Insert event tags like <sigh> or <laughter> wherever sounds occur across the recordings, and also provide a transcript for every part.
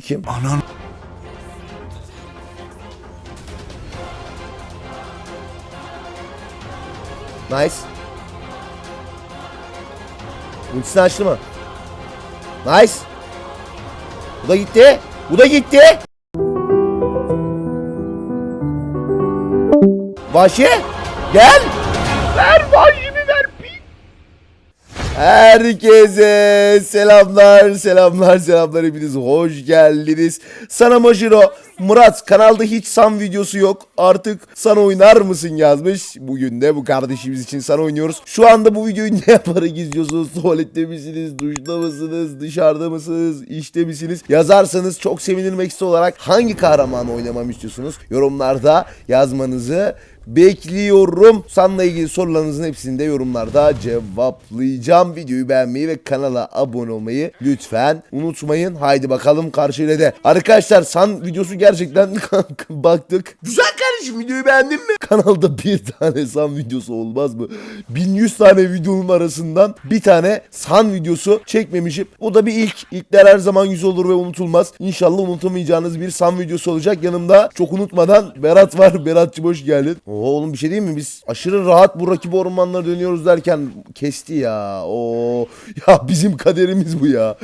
Kim? Anan. Nice. Ultisini açtı mı? Nice. Bu da gitti. Bu da gitti. Vahşi. Gel. Ver. Herkese selamlar, selamlar, selamlar hepiniz hoş geldiniz. Sana Majiro, Murat kanalda hiç San videosu yok. Artık sana oynar mısın yazmış. Bugün de bu kardeşimiz için sana oynuyoruz. Şu anda bu videoyu <laughs> ne yaparak izliyorsunuz? Tuvalette misiniz, duşta mısınız, dışarıda mısınız, işte misiniz? Yazarsanız çok sevinirim eksi olarak hangi kahramanı oynamamı istiyorsunuz? Yorumlarda yazmanızı bekliyorum. Sanla ilgili sorularınızın hepsini de yorumlarda cevaplayacağım. Videoyu beğenmeyi ve kanala abone olmayı lütfen unutmayın. Haydi bakalım karşıyla de. Arkadaşlar San videosu gerçekten <laughs> baktık. Güzel kardeşim videoyu beğendin mi? Kanalda bir tane San videosu olmaz mı? 1100 tane videonun arasından bir tane San videosu çekmemişim. O da bir ilk. İlkler her zaman yüz olur ve unutulmaz. İnşallah unutamayacağınız bir San videosu olacak. Yanımda çok unutmadan Berat var. Berat'cığım hoş geldin. Oo oğlum bir şey değil mi? Biz aşırı rahat bu rakip ormanlara dönüyoruz derken kesti ya. Oo ya bizim kaderimiz bu ya.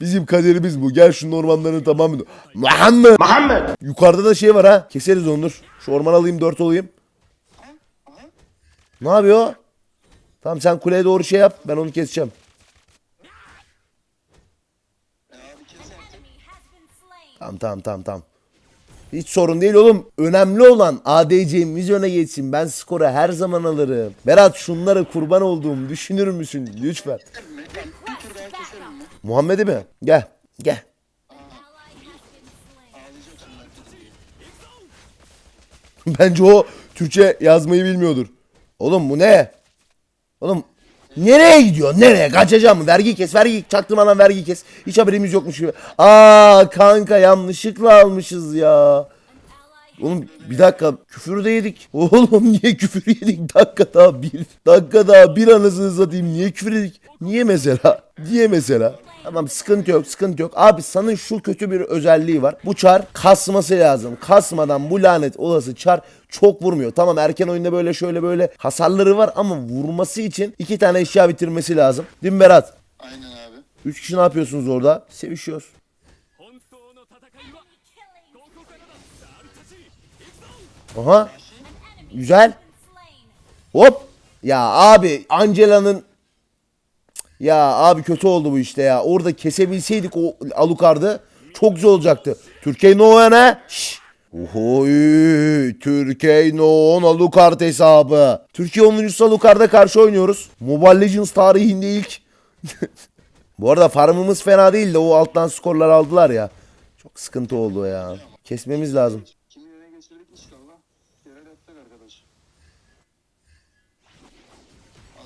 Bizim kaderimiz bu. Gel şunun ormanlarını tamamını. Muhammed. Muhammed. Yukarıda da şey var ha. Keseriz onu dur. Şu orman alayım dört olayım. Ne yapıyor? Tamam sen kuleye doğru şey yap. Ben onu keseceğim. Tamam tamam tamam tamam. Hiç sorun değil oğlum. Önemli olan ADC'miz öne geçsin. Ben skoru her zaman alırım. Berat şunlara kurban olduğum düşünür müsün lütfen? Muhammed'i mi? Gel. Gel. <laughs> Bence o Türkçe yazmayı bilmiyordur. Oğlum bu ne? Oğlum nereye gidiyor? Nereye? Kaçacağım mı? Vergi kes, vergi çaktırmadan vergi kes. Hiç haberimiz yokmuş gibi. Aa kanka yanlışlıkla almışız ya. Oğlum bir dakika küfür de yedik. <laughs> Oğlum niye küfür yedik? Dakika daha bir. Dakika daha bir anasını satayım. Niye küfür yedik? Niye mesela? Niye mesela? Tamam sıkıntı yok sıkıntı yok. Abi sanın şu kötü bir özelliği var. Bu çar kasması lazım. Kasmadan bu lanet olası çar çok vurmuyor. Tamam erken oyunda böyle şöyle böyle hasarları var ama vurması için iki tane eşya bitirmesi lazım. Değil mi Berat? Aynen abi. Üç kişi ne yapıyorsunuz orada? Sevişiyoruz. Aha. Güzel. Hop. Ya abi Angela'nın ya abi kötü oldu bu işte ya. Orada kesebilseydik o Alucard'ı çok güzel olacaktı. Türkiye no ne? Şşş. Ohoy, Türkiye no Alucard hesabı. Türkiye 10. Alucard'a karşı oynuyoruz. Mobile Legends tarihinde ilk. <laughs> bu arada farmımız fena değil de o alttan skorlar aldılar ya. Çok sıkıntı oldu ya. Kesmemiz lazım. Kimi öne geçirdik inşallah. Yerel yapacak arkadaş.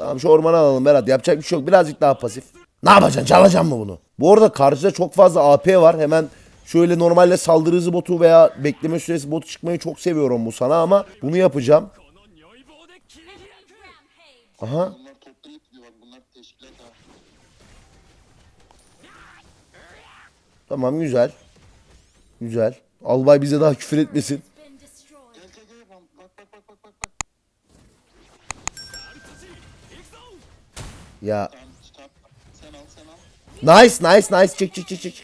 Tamam şu ormanı alalım Berat. Yapacak bir şey yok. Birazcık daha pasif. Ne yapacaksın? Çalacaksın mı bunu? Bu arada karşıda çok fazla AP var. Hemen şöyle normalde saldırı hızı botu veya bekleme süresi botu çıkmayı çok seviyorum bu sana ama bunu yapacağım. Aha. Tamam güzel. Güzel. Albay bize daha küfür etmesin. Ya nice nice nice çık çık çık çık.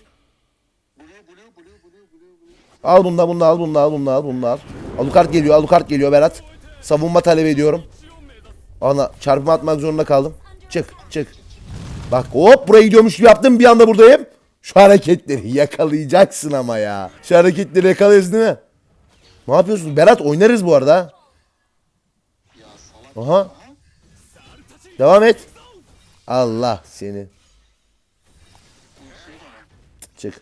Al bunu da bunu al bunu da al bunu da al bunu da al. Alucard geliyor Alucard geliyor Berat. Savunma talep ediyorum. Ana çarpma atmak zorunda kaldım. Çık çık. Bak hop buraya gidiyormuş gibi yaptım bir anda buradayım. Şu hareketleri yakalayacaksın ama ya. Şu hareketleri yakalıyorsun değil mi? Ne yapıyorsun? Berat oynarız bu arada. Aha. Devam et. Allah seni. Çık.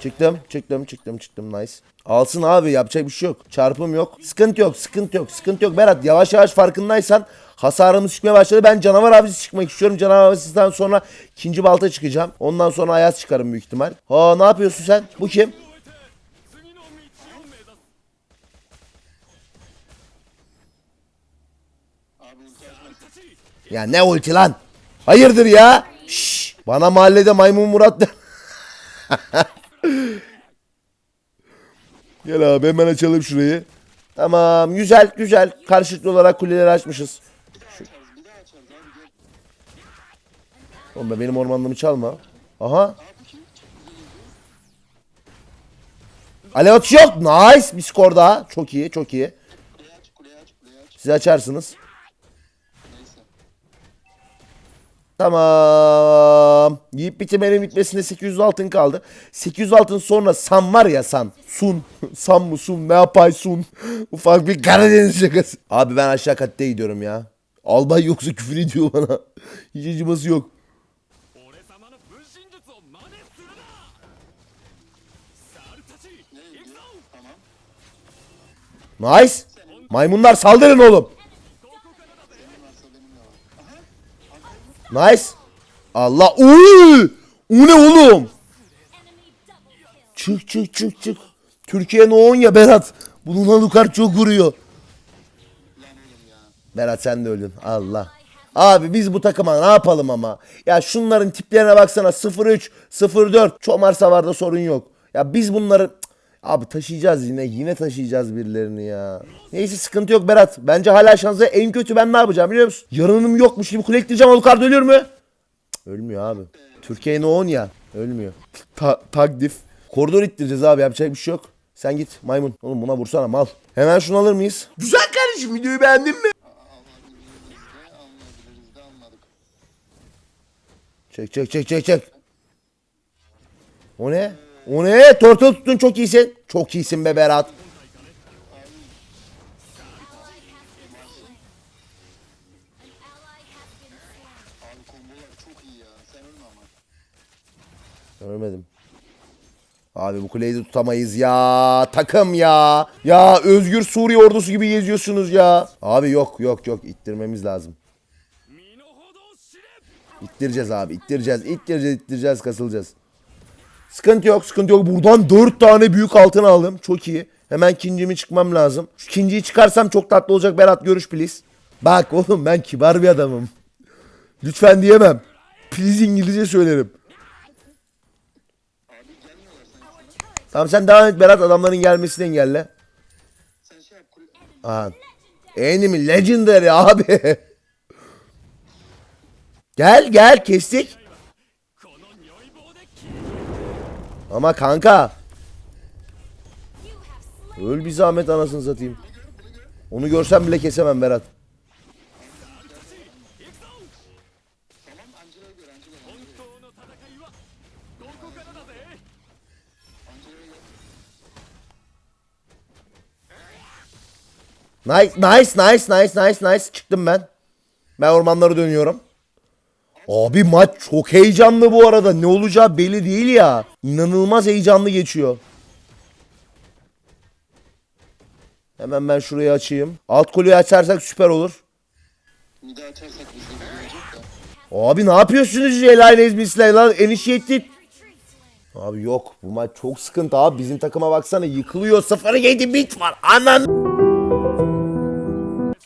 Çıktım, çıktım, çıktım, çıktım. Nice. Alsın abi yapacak bir şey yok. Çarpım yok. Sıkıntı yok, sıkıntı yok, sıkıntı yok. Berat yavaş yavaş farkındaysan hasarımız çıkmaya başladı. Ben canavar avcısı çıkmak istiyorum. Canavar avcısından sonra ikinci balta çıkacağım. Ondan sonra ayaz çıkarım büyük ihtimal. Ha ne yapıyorsun sen? Bu kim? Ya ne ulti lan? Hayırdır ya? Şşş. Bana mahallede maymun Murat de. <laughs> Gel abi hemen açalım şurayı. Tamam güzel güzel. Karşılıklı olarak kuleleri açmışız. Şu... Oğlum be benim ormanlığımı çalma. Aha. Alev yok. Nice. Bir skor daha. Çok iyi çok iyi. Siz açarsınız. Tamam. Yiyip bitirmenin bitmesinde 800 altın kaldı. 800 altın sonra Sam var ya Sam. Sun. <laughs> Sam mı Sun? Ne yapay Sun? <laughs> Ufak bir Karadeniz şakası. Abi ben aşağı katteye gidiyorum ya. Albay yoksa küfür ediyor bana. <laughs> Hiç acıması yok. Nice. Maymunlar saldırın oğlum. Nice. Allah. Uy! O ne oğlum? Çık çık çık çık. Türkiye no 10 ya Berat. Bunun Alucard çok vuruyor. Berat sen de öldün. Allah. Abi biz bu takıma ne yapalım ama? Ya şunların tiplerine baksana 03, 04. Çomar Savar'da sorun yok. Ya biz bunları abi taşıyacağız yine. Yine taşıyacağız birilerini ya. Neyse sıkıntı yok Berat. Bence hala şansı en kötü ben ne yapacağım biliyor musun? Yarınım yokmuş gibi kule ekleyeceğim. Alucard ölür mü? Cık, Ölmüyor abi. Türkiye'nin o 10 ya. Ölmüyor. Ta takdif. Koridor ittireceğiz abi yapacak bir şey yok. Sen git maymun. Oğlum buna vursana mal. Hemen şunu alır mıyız? Güzel kardeşim videoyu beğendin mi? Çek çek çek çek çek. O ne? O ne? Turtle tuttun çok iyisin. Çok iyisin be Berat. Görmedim. Abi bu kuleyi de tutamayız ya. Takım ya. Ya Özgür Suriye ordusu gibi geziyorsunuz ya. Abi yok yok yok ittirmemiz lazım. İttireceğiz abi ittireceğiz ittireceğiz ittireceğiz kasılacağız. Sıkıntı yok. Sıkıntı yok. Buradan 4 tane büyük altın aldım. Çok iyi. Hemen ikincimi çıkmam lazım. Şu ikinciyi çıkarsam çok tatlı olacak. Berat görüş please. Bak oğlum ben kibar bir adamım. Lütfen diyemem. Please İngilizce söylerim. Tamam sen devam et Berat. Adamların gelmesini engelle. Aha. Enemy legendary abi. <laughs> gel gel kestik. Ama kanka. Öl bir zahmet anasını satayım. Onu görsem bile kesemem Berat. Nice, nice, nice, nice, nice, nice. Çıktım ben. Ben ormanlara dönüyorum. Abi maç çok heyecanlı bu arada. Ne olacağı belli değil ya. İnanılmaz heyecanlı geçiyor. Hemen ben şurayı açayım. Alt kuleyi açarsak süper olur. Mide. Abi ne yapıyorsunuz Celal Ezmis'le lan? Initiated. Abi yok bu maç çok sıkıntı abi. Bizim takıma baksana yıkılıyor. 0-7 bit var. Anan.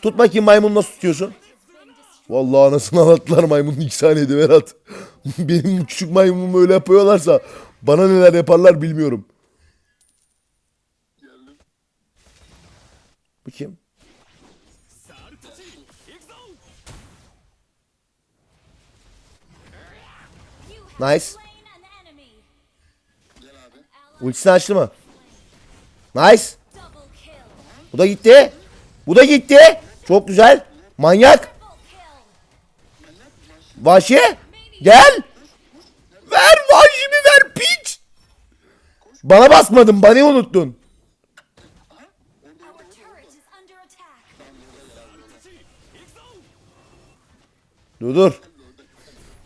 Tut bakayım maymun nasıl tutuyorsun? Vallahi anasını ağlattılar maymunun iki saniyede Berat. <laughs> Benim küçük maymunumu öyle yapıyorlarsa bana neler yaparlar bilmiyorum. Geldim. Bu kim? Nice. Ultisini açtı mı? Nice. Bu da gitti. Bu da gitti. Çok güzel. Manyak. Vahşi. Gel. Ver vahşimi ver piç. Bana basmadın. Bana unuttun. Dur dur.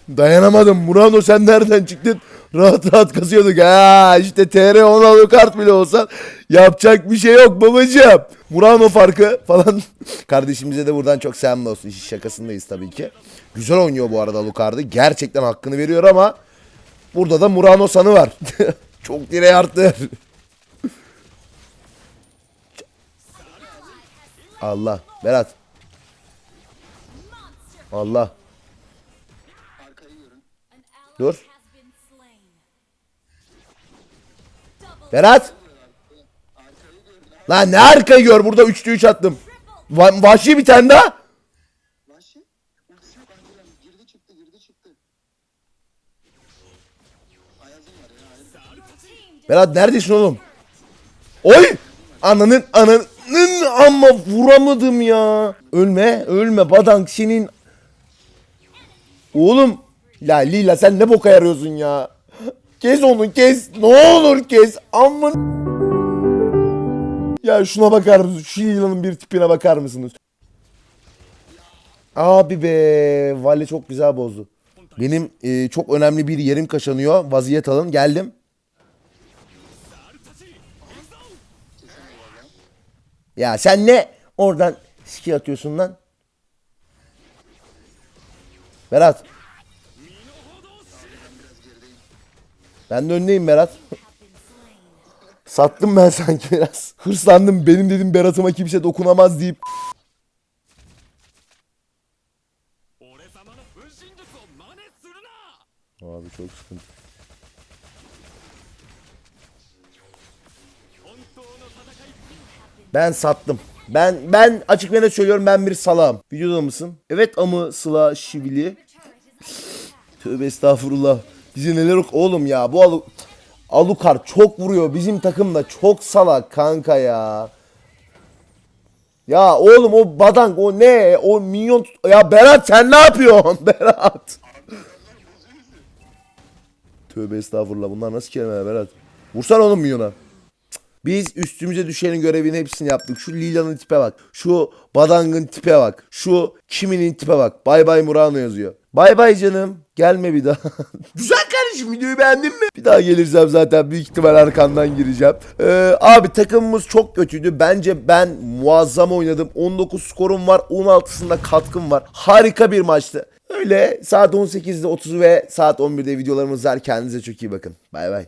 Dayanamadım. Murano sen nereden çıktın? Rahat rahat kasıyorduk. Ha işte TR 10 kart bile olsan yapacak bir şey yok babacığım. Murano farkı falan. <laughs> Kardeşimize de buradan çok selam olsun. İş şakasındayız tabii ki. Güzel oynuyor bu arada Lucardi. Gerçekten hakkını veriyor ama burada da Murano sanı var. <laughs> çok direği arttır. Allah. Berat. Allah. Dur. Berat. Lan ne arkayı gör burada 3'te 3 attım. Va- vahşi bir tane daha. Vahşi. Ultisi yok Angela'nın. Girdi çıktı girdi çıktı. Ayazım var ya. Ayazım. Berat neredesin oğlum? Oy! Ananın ananın ama vuramadım ya. Ölme ölme badank senin. Oğlum. La Lila sen ne boka yarıyorsun ya. Kes onu kes. Ne olur kes. Aman. Ya şuna bakar mısınız? Şu Lila'nın bir tipine bakar mısınız? Abi be. Vale çok güzel bozdu. Benim e, çok önemli bir yerim kaşanıyor. Vaziyet alın. Geldim. Ya sen ne oradan ski atıyorsun lan? Berat. Ben de önleyim Berat. Sattım ben sanki biraz. Hırslandım benim dedim Berat'ıma kimse dokunamaz deyip. Abi çok sıkıntı. Ben sattım. Ben ben açık ve net söylüyorum ben bir salağım. Videoda mısın? Evet amı Sıla Şivili. Tövbe estağfurullah. Bize neler ok oğlum ya bu alu Alukar çok vuruyor. Bizim takım da çok salak kanka ya. Ya oğlum o badank o ne? O minyon ya Berat sen ne yapıyorsun <laughs> Berat? Tövbe estağfurullah bunlar nasıl kelimeler Berat? Vursan oğlum minyona. Biz üstümüze düşenin görevini hepsini yaptık. Şu Lila'nın tipe bak. Şu Badang'ın tipe bak. Şu Kimi'nin tipe bak. Bay bay Murano yazıyor. Bay bay canım. Gelme bir daha. <laughs> Güzel kardeşim videoyu beğendin mi? Bir daha gelirsem zaten büyük ihtimal arkandan gireceğim. Ee, abi takımımız çok kötüydü. Bence ben muazzam oynadım. 19 skorum var. 16'sında katkım var. Harika bir maçtı. Öyle saat 18'de 30 ve saat 11'de videolarımız var. Kendinize çok iyi bakın. Bay bay.